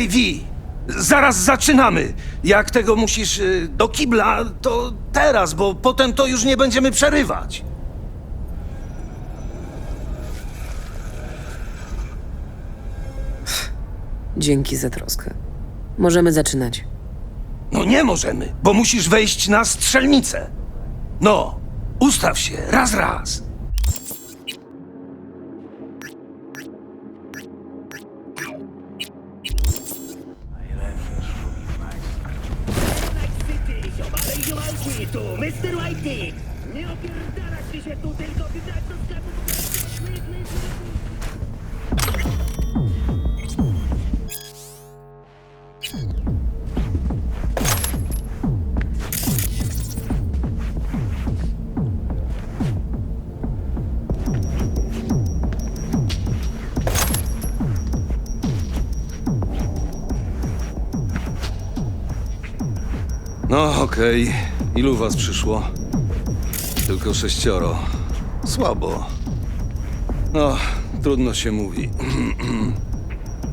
Hej, Wi! Zaraz zaczynamy! Jak tego musisz y, do kibla, to teraz, bo potem to już nie będziemy przerywać. Dzięki za troskę. Możemy zaczynać. No nie możemy, bo musisz wejść na strzelnicę. No, ustaw się, raz, raz. Whitey! Nie opierdalać mi się tu, tylko wybrać do sklepu. No, okej. Ilu was przyszło? Tylko sześcioro. Słabo. No, trudno się mówi.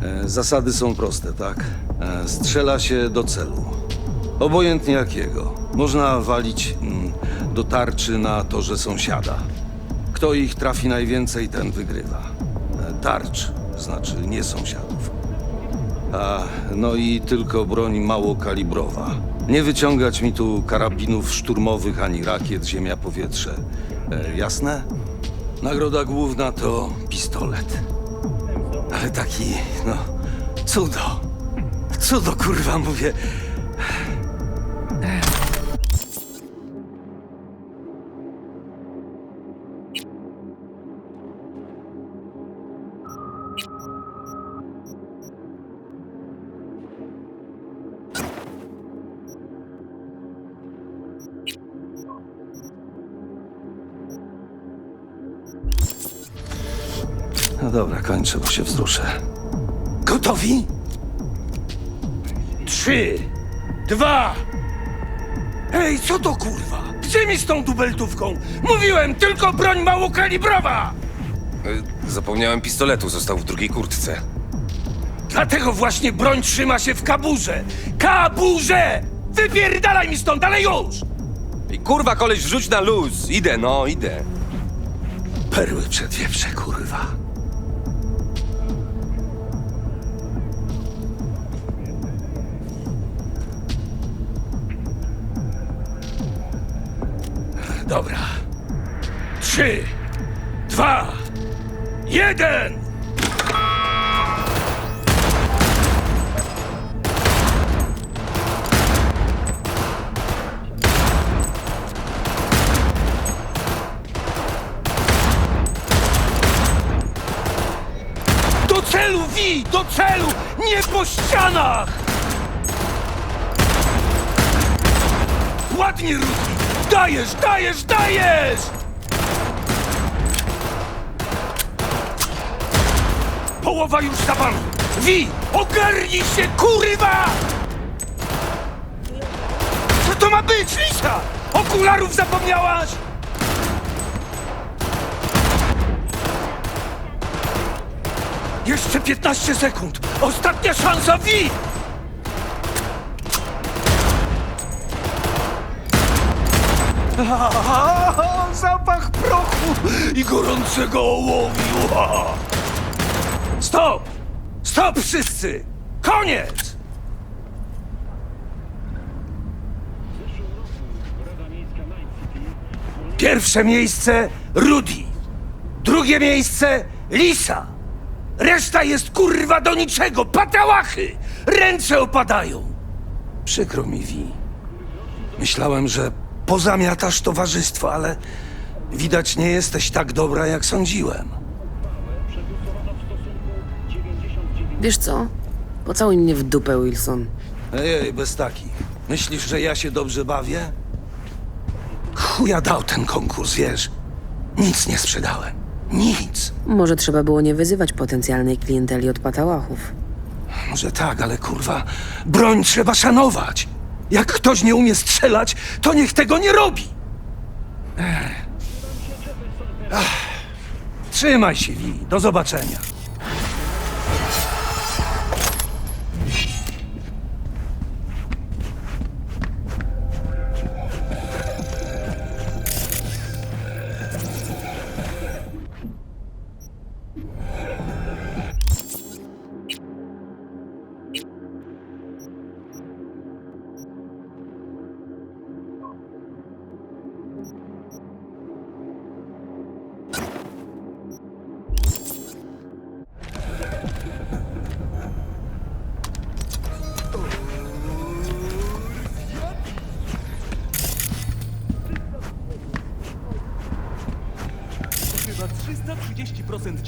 E, Zasady są proste, tak? E, Strzela się do celu. Obojętnie jakiego. Można walić mm, do tarczy na torze sąsiada. Kto ich trafi najwięcej, ten wygrywa. E, Tarcz, znaczy nie sąsiadów. A, no i tylko broń małokalibrowa. Nie wyciągać mi tu karabinów szturmowych ani rakiet ziemia-powietrze. E, jasne? Nagroda główna to pistolet. Ale taki, no, cudo. Cudo, kurwa, mówię. No dobra, kończę, bo się wzruszę. Gotowi? Trzy, dwa. Ej, co to kurwa? Gdzie mi z tą dubeltówką? Mówiłem, tylko broń małokalibrowa! Y, Zapomniałem pistoletu, został w drugiej kurtce. Dlatego właśnie broń trzyma się w kaburze. Kaburze! Wypierdalaj mi stąd, ale już! I kurwa, koleś, rzuć na luz! Idę, no, idę. Perły przed wieprze, kurwa. Dobra. Trzy, dwa, jeden! Do celu, Wi! Do celu! Nie po ścianach! Ładnie! Dajesz, dajesz, dajesz! Połowa już za! Wi! Ogarnij się, kurwa! Co to ma być, Lisa? Okularów zapomniałaś? Jeszcze 15 sekund! Ostatnia szansa, Wi! Zapach prochu i gorącego ołowiu! Stop! Stop wszyscy! Koniec! Pierwsze miejsce Rudy. Drugie miejsce Lisa. Reszta jest kurwa do niczego! Patałachy! Ręce opadają! Przykro mi, Wi. Myślałem, że pozamiatasz towarzystwo, ale widać nie jesteś tak dobra, jak sądziłem. Wiesz co? Pocałuj mnie w dupę, Wilson. Ej, bez takich. Myślisz, że ja się dobrze bawię? Chuja dał ten konkurs, wiesz? Nic nie sprzedałem. Nic. Może trzeba było nie wyzywać potencjalnej klienteli od patałachów. Może tak, ale kurwa, broń trzeba szanować. Jak ktoś nie umie strzelać, to niech tego nie robi. Ech. Trzymaj się, Wi. Do zobaczenia.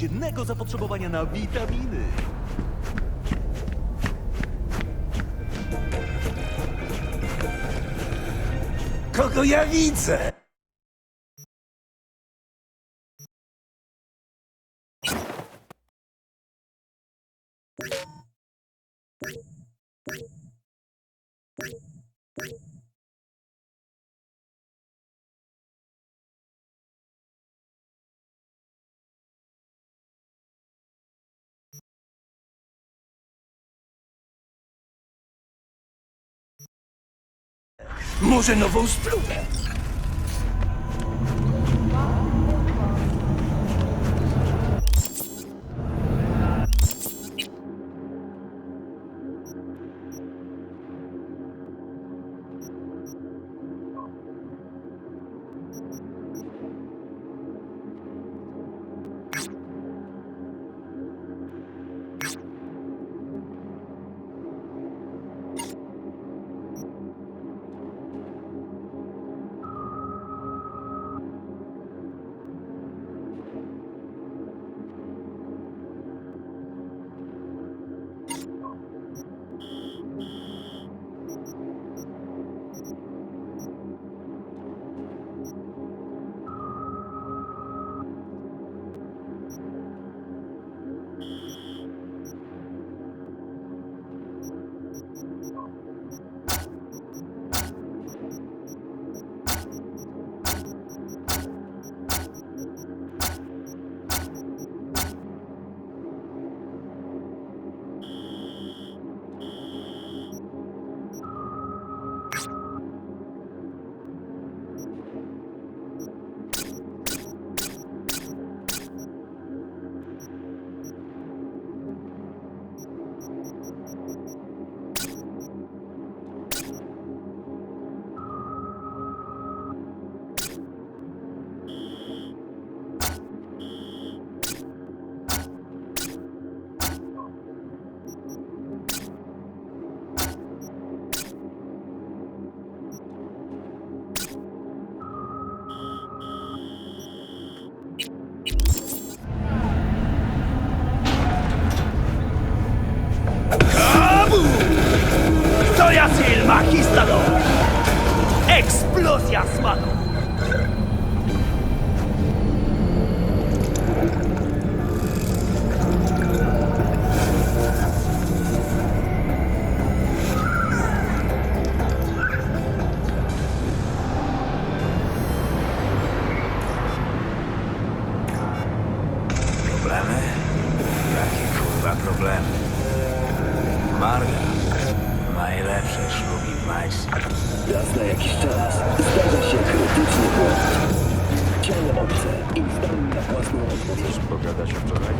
330% dziennego zapotrzebowania na witaminy. Kogo ja widzę? Może nową spluwę? Энтузиазматом. Raz na jakiś czas zdarza się krytyczny błąd. Ciało obce i zdolny na własną odpowiedź. Pogadać wczoraj?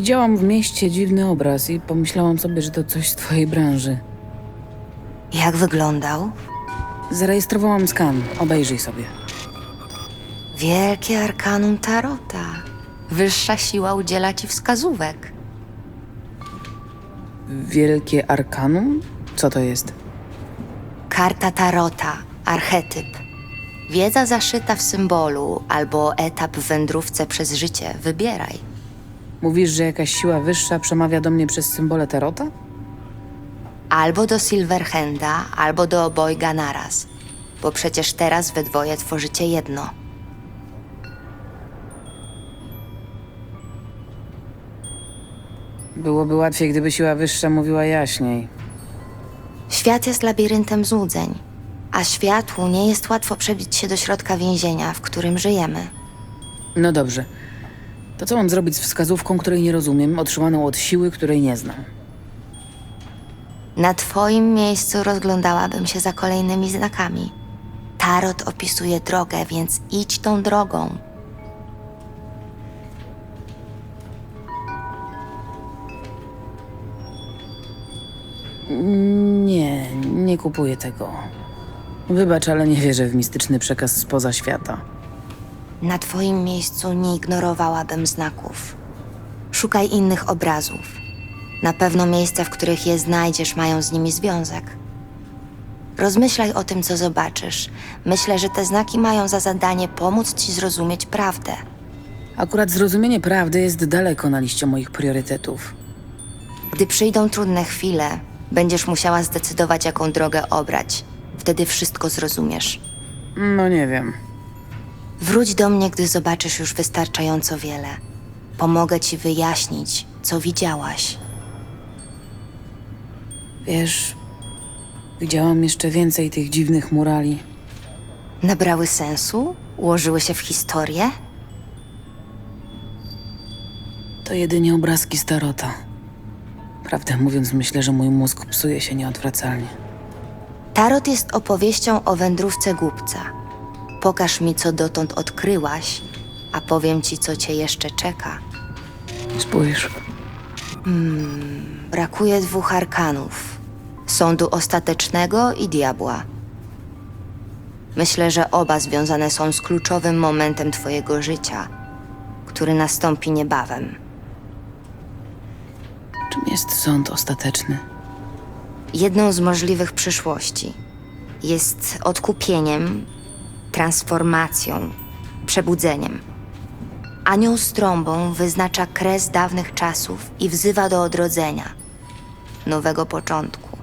Widziałam w mieście dziwny obraz i pomyślałam sobie, że to coś z twojej branży. Jak wyglądał? Zarejestrowałam skan. Obejrzyj sobie. Wielkie arkanum Tarota. Wyższa siła udziela ci wskazówek. Wielkie arkanum? Co to jest? Karta Tarota, archetyp. Wiedza zaszyta w symbolu albo etap w wędrówce przez życie. Wybieraj. Mówisz, że jakaś siła wyższa przemawia do mnie przez symbole tarota? Albo do Silverhanda, albo do obojga naraz. Bo przecież teraz we dwoje tworzycie jedno. Byłoby łatwiej, gdyby siła wyższa mówiła jaśniej. Świat jest labiryntem złudzeń, a światłu nie jest łatwo przebić się do środka więzienia, w którym żyjemy. No dobrze. To co mam zrobić z wskazówką, której nie rozumiem, otrzymaną od siły, której nie znam? Na twoim miejscu rozglądałabym się za kolejnymi znakami. Tarot opisuje drogę, więc idź tą drogą. Nie, nie kupuję tego. Wybacz, ale nie wierzę w mistyczny przekaz spoza świata. Na twoim miejscu nie ignorowałabym znaków. Szukaj innych obrazów. Na pewno miejsca, w których je znajdziesz, mają z nimi związek. Rozmyślaj o tym, co zobaczysz. Myślę, że te znaki mają za zadanie pomóc ci zrozumieć prawdę. Akurat zrozumienie prawdy jest daleko na liście moich priorytetów. Gdy przyjdą trudne chwile, będziesz musiała zdecydować, jaką drogę obrać. Wtedy wszystko zrozumiesz. No nie wiem. Wróć do mnie, gdy zobaczysz już wystarczająco wiele. Pomogę ci wyjaśnić, co widziałaś. Wiesz, widziałam jeszcze więcej tych dziwnych murali. Nabrały sensu? Ułożyły się w historię? To jedynie obrazki starota. Prawdę mówiąc, myślę, że mój mózg psuje się nieodwracalnie. Tarot jest opowieścią o wędrówce głupca. Pokaż mi, co dotąd odkryłaś, a powiem ci, co cię jeszcze czeka. Spójrz. Brakuje dwóch arkanów: sądu ostatecznego i diabła. Myślę, że oba związane są z kluczowym momentem twojego życia, który nastąpi niebawem. Czym jest sąd ostateczny? Jedną z możliwych przyszłości jest odkupieniem, transformacją, przebudzeniem. Anioł z trąbą wyznacza kres dawnych czasów i wzywa do odrodzenia, nowego początku.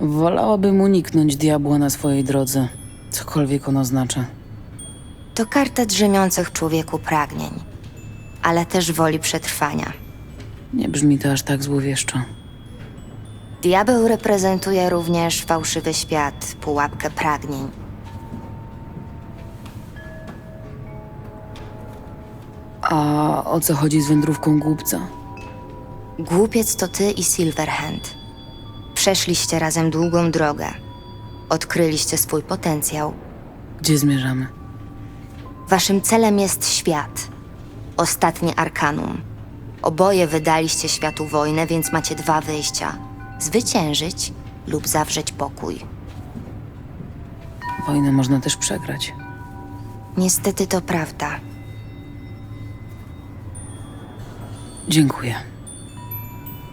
Wolałabym uniknąć diabła na swojej drodze, cokolwiek on oznacza. To karta drzemiących człowieku pragnień, ale też woli przetrwania. Nie brzmi to aż tak złowieszczo. Diabeł reprezentuje również fałszywy świat, pułapkę pragnień. A o co chodzi z wędrówką głupca? Głupiec to ty i Silverhand. Przeszliście razem długą drogę. Odkryliście swój potencjał. Gdzie zmierzamy? Waszym celem jest świat. Ostatnie arkanum. Oboje wydaliście światu wojnę, więc macie dwa wyjścia: zwyciężyć lub zawrzeć pokój. Wojnę można też przegrać. Niestety to prawda. Dziękuję.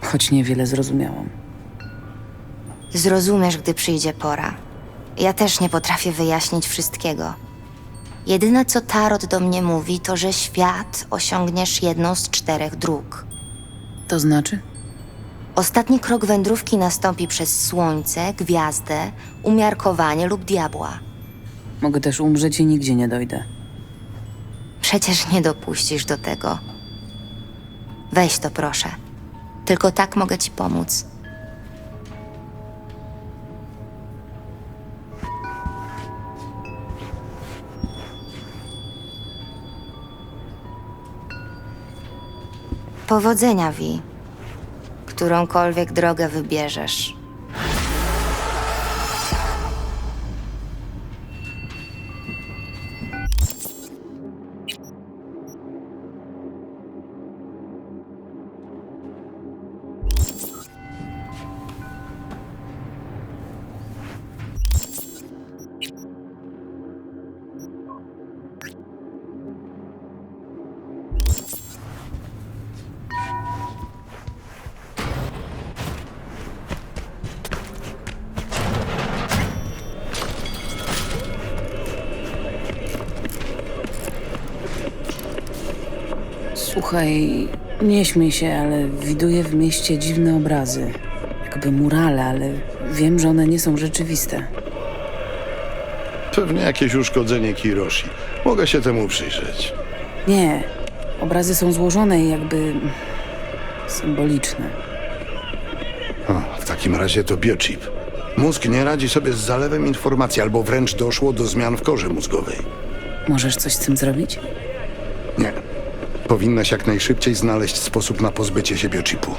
Choć niewiele zrozumiałam. Zrozumiesz, gdy przyjdzie pora. Ja też nie potrafię wyjaśnić wszystkiego. Jedyne, co Tarot do mnie mówi, to, że świat osiągniesz jedną z czterech dróg. To znaczy? Ostatni krok wędrówki nastąpi przez słońce, gwiazdę, umiarkowanie lub diabła. Mogę też umrzeć i nigdzie nie dojdę. Przecież nie dopuścisz do tego. Weź to proszę. Tylko tak mogę ci pomóc. Powodzenia, Wi. Którąkolwiek drogę wybierzesz. Słuchaj, nie śmiej się, ale widuję w mieście dziwne obrazy. Jakby murale, ale wiem, że one nie są rzeczywiste. Pewnie jakieś uszkodzenie Kiroshi. Mogę się temu przyjrzeć. Nie, obrazy są złożone i jakby symboliczne. O, w takim razie to biochip. Mózg nie radzi sobie z zalewem informacji, albo wręcz doszło do zmian w korze mózgowej. Możesz coś z tym zrobić? Powinnaś jak najszybciej znaleźć sposób na pozbycie się biochipu.